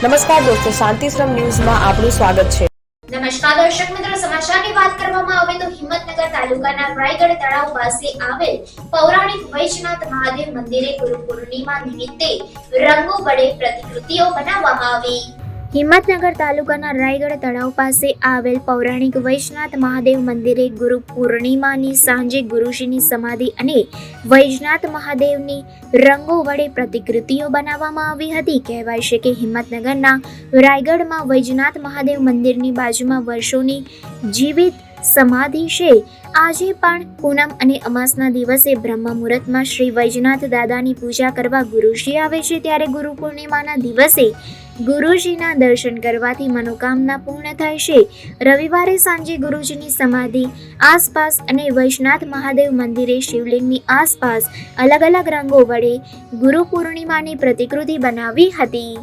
નમસ્કાર દોસ્તો, શાંતિશ્રમ ન્યૂઝમાં આપનું સ્વાગત છે. નમસ્કાર દર્શક મિત્રો, સમાચારની વાત કરવામાં આવે તો હિંમતનગર તાલુકાના રાયગઢ તળાવ પાસે આવેલ પૌરાણિક વૈજનાથ મહાદેવ મંદિરે ગુરુ પૂર્ણિમા નિમિત્તે રંગો વડે પ્રતિકૃતિઓ બનાવવામાં આવી. હિંમતનગર તાલુકાના રાયગઢ તળાવ પાસે આવેલ પૌરાણિક વૈજનાથ મહાદેવ મંદિરે ગુરુ પૂર્ણિમાની સાંજે ગુરુજીની સમાધિ અને વૈજનાથ મહાદેવની રંગો વડે પ્રતિકૃતિઓ બનાવવામાં આવી હતી. કહેવાય છે કે હિંમતનગરના રાયગઢમાં વૈજનાથ મહાદેવ મંદિરની બાજુમાં વર્ષોની જીવિત સમાધિ છે. આજે પણ પૂનમ અને અમાસના દિવસે બ્રહ્મ મુહૂર્તમાં શ્રી વૈજનાથ દાદાની પૂજા કરવા ગુરુશ્રી આવે છે. ત્યારે ગુરુ પૂર્ણિમાના દિવસે ગુરુજીના દર્શન કરવાથી મનોકામના પૂર્ણ થાય છે. રવિવારે સાંજે ગુરુજીની સમાધિ, આસપાસ અને વૈશ્નાથ મહાદેવ મંદિરે શિવલિંગની આસપાસ અલગ અલગ રંગો વડે ગુરુ પૂર્ણિમાની પ્રતિકૃતિ બનાવી હતી.